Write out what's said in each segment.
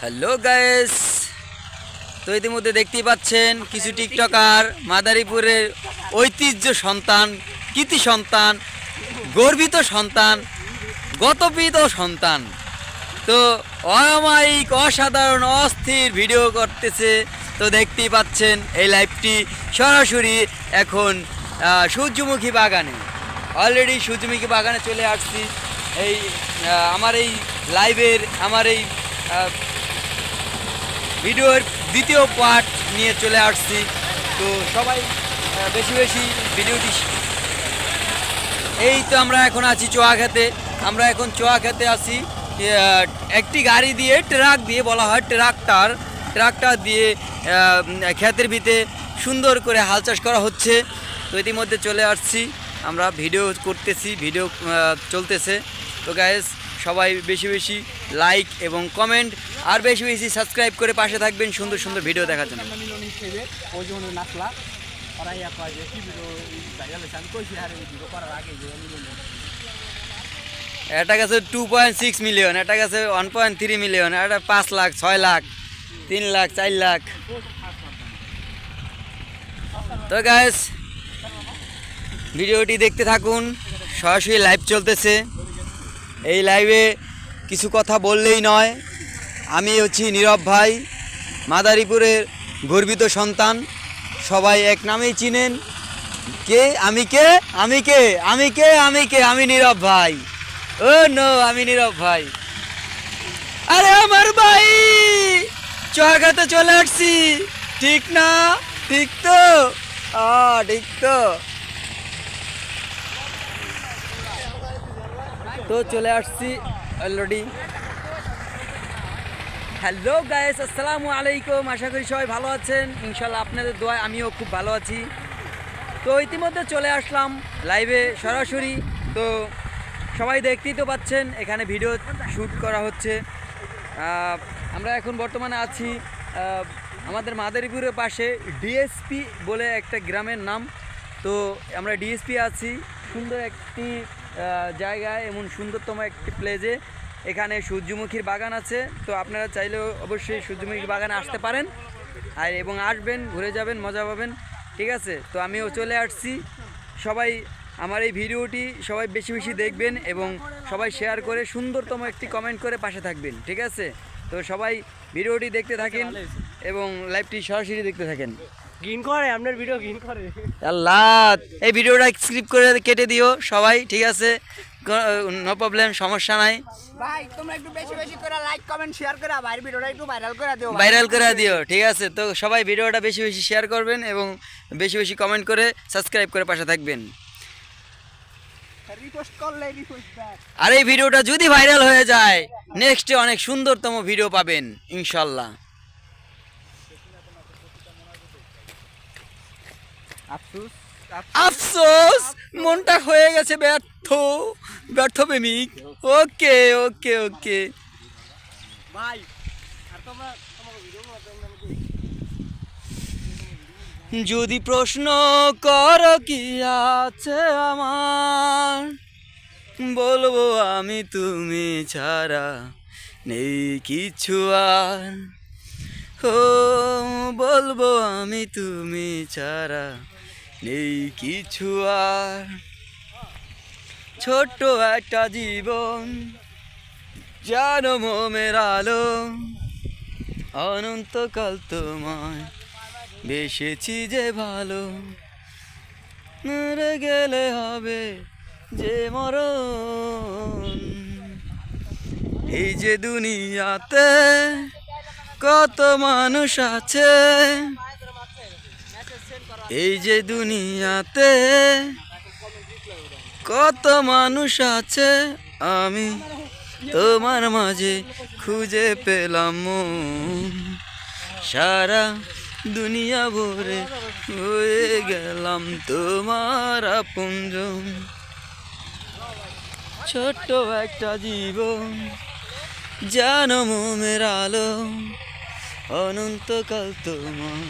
Hello guys তো ইতিমধ্যে দেখতেই পাচ্ছেন কিছু টিকটকার মাদারীপুরের ঐতিহ্য সন্তান কৃতি সন্তান, গর্বিত সন্তান, গতপিত সন্তান। তো অমায়িক, অসাধারণ, অস্থির ভিডিও করতেছে। তো দেখতেই পাচ্ছেন এই লাইভটি সরাসরি এখন সূর্যমুখী বাগানে। অলরেডি সূর্যমুখী বাগানে চলে আসছি। এই আমার এই লাইভের আমার এই ভিডিওর দ্বিতীয় পার্ট নিয়ে চলে আসছি। তো সবাই বেশি বেশি ভিডিওটি এই তো আমরা এখন আছি চোয়া চোয়াখাতে আমরা এখন চোয়াখাতে আছি। আহ, একটি গাড়ি দিয়ে ট্রাক দিয়ে বলা হয় ট্রাক্টর ট্রাক্টর দিয়ে ক্ষেতের ভিতে সুন্দর করে হাল চাষ করা হচ্ছে। তো ইতিমধ্যে চলে আসছি। আমরা ভিডিও করতেছি ভিডিও চলতেছে। তো গ্যাস সবাই বেশি বেশি লাইক এবং কমেন্ট আর বেশি বেশি সাবস্ক্রাইব করে পাশে থাকবেন সুন্দর সুন্দর ভিডিও দেখার জন্য। একটা গেছে টু পয়েন্ট সিক্স মিলিয়ন একটা গেছে ওয়ান পয়েন্ট থ্রি মিলিয়ন একটা পাঁচ লাখ, ছয় লাখ, তিন লাখ, চার লাখ। তো গ্যাস ভিডিওটি দেখতে থাকুন, সরাসরি লাইভ চলতেছে। এই লাইভে কিছু কথা বললেই নয়। আমি হচ্ছি নীরব ভাই, মাদারীপুরের গর্বিত সন্তান। সবাই এক নামেই চিনেন। কে? আমি কে? আমি কে? আমি কে? আমি কে? আমি নীরব ভাই। ও নো, আমি নীরব ভাই। আরে আমার ভাই! চোখাতে চলে আসছি। ঠিক না? ঠিক তো? ঠিক তো। তো চলে আসছি অলরেডি হ্যালো গায়েস আসসালামু আলাইকুম। আশা করি সবাই ভালো আছেন। ইনশাল্লাহ আপনাদের দোয়ায় আমিও খুব ভালো আছি। তো ইতিমধ্যে চলে আসলাম লাইভে সরাসরি। তো সবাই দেখতেই তো পাচ্ছেন, এখানে ভিডিও শ্যুট করা হচ্ছে। আমরা এখন বর্তমানে আছি আমাদের মাদারীপুরের পাশে ডিএসপি বলে একটা গ্রামের নাম। তো আমরা ডিএসপি আছি। সুন্দর একটি জায়গায়, এমন সুন্দরতম একটি প্লেজে এখানে সূর্যমুখীর বাগান আছে। তো আপনারা চাইলেও অবশ্যই সূর্যমুখীর বাগানে আসতে পারেন। আর এবং আসবেন, ঘুরে যাবেন, মজা পাবেন। ঠিক আছে? তো আমিও চলে আসছি। সবাই আমার এই ভিডিওটি সবাই বেশি বেশি দেখবেন এবং সবাই শেয়ার করে সুন্দরতম একটি কমেন্ট করে পাশে থাকবেন। ঠিক আছে? তো সবাই ভিডিওটি দেখতে থাকেন এবং লাইভটি সরাসরি দেখতে থাকেন। গিন করে আপনার ভিডিও গিন করে। আল্লাহ এই ভিডিওটা স্ক্রিপ্ট করে কেটে দিও সবাই ঠিক আছে? নো প্রবলেম সমস্যা নাই। ভাই তোমরা একটু বেশি বেশি করে লাইক কমেন্ট শেয়ার করে ভাই ভিডিওটা একটু ভাইরাল করে দিও ভাইরাল করে দিও ঠিক আছে? তো সবাই ভিডিওটা বেশি বেশি শেয়ার করবেন এবং বেশি বেশি কমেন্ট করে সাবস্ক্রাইব করে পাশে থাকবেন। আর এই ভিডিওটা যদি ভাইরাল হয়ে যায় নেক্সটে অনেক সুন্দরতম ভিডিও পাবেন ইনশাল্লাহ। আফসোস আফসোস। মনটা হয়ে গেছে ব্যর্থ ব্যর্থ প্রেমিক। ওকে ওকে ওকে। ভাই যদি প্রশ্ন কর কি আছে আমার বলব আমি তুমি ছাড়া নেই কিছু আর। ও বলব আমি তুমি ছাড়া নেই কিছু আর। ছোট্ট একটা জীবন যেন মোমের আলো, অনন্তকাল তোমায় বেসেছি যে ভালো। মরে গেলে হবে যে মরণ। এই যে দুনিয়াতে কত মানুষ আছে এই যে দুনিয়াতে কত মানুষ আছে, আমি তোমার মাঝে খুঁজে পেলাম সারা দুনিয়া ভরে হয়ে গেলাম তোমার আপনজন। ছোট্ট একটা জীবন, জানো মোমের আলো, অনন্তকাল তোমার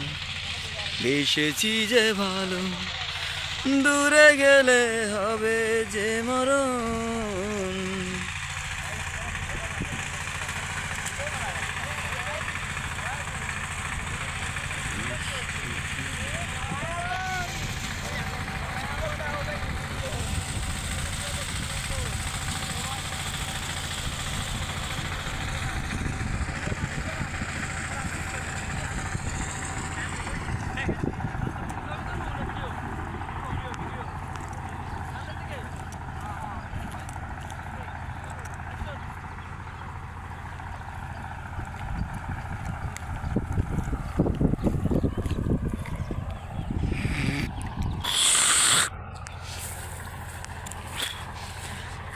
বেসেছি যে ভালো দূরে গেলে হবে যে মরণ।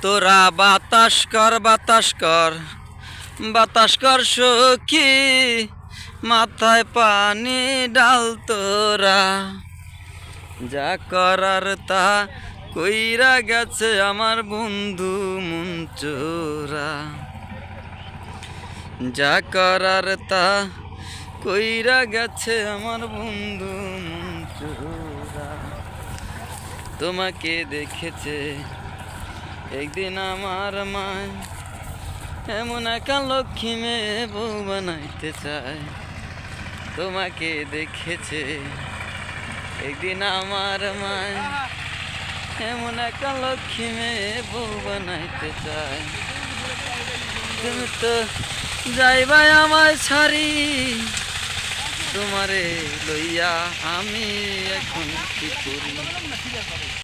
তোরা বাতাস কর বাতাস কর বাতাস কর সখী, মাথায় পানি ডাল তোরা। যা করার তা কইরা গেছে আমার বন্ধু মুঞ্চোরা। যা করার তা কইরা গেছে আমার বন্ধু মুঞ্চোরা। তোমাকে দেখেছে একদিন আমার মায় এমন একা লক্ষ্মী মেয়ে বউ বানাইতে চায়। তোমাকে দেখেছে একদিন আমার মায় এমন একা লক্ষ্মী মেয়ে বউ বানাইতে চায়। তুমি তো যাইবাই আমায় ছাড়ি, তোমারে লইয়া আমি এখন কি করি?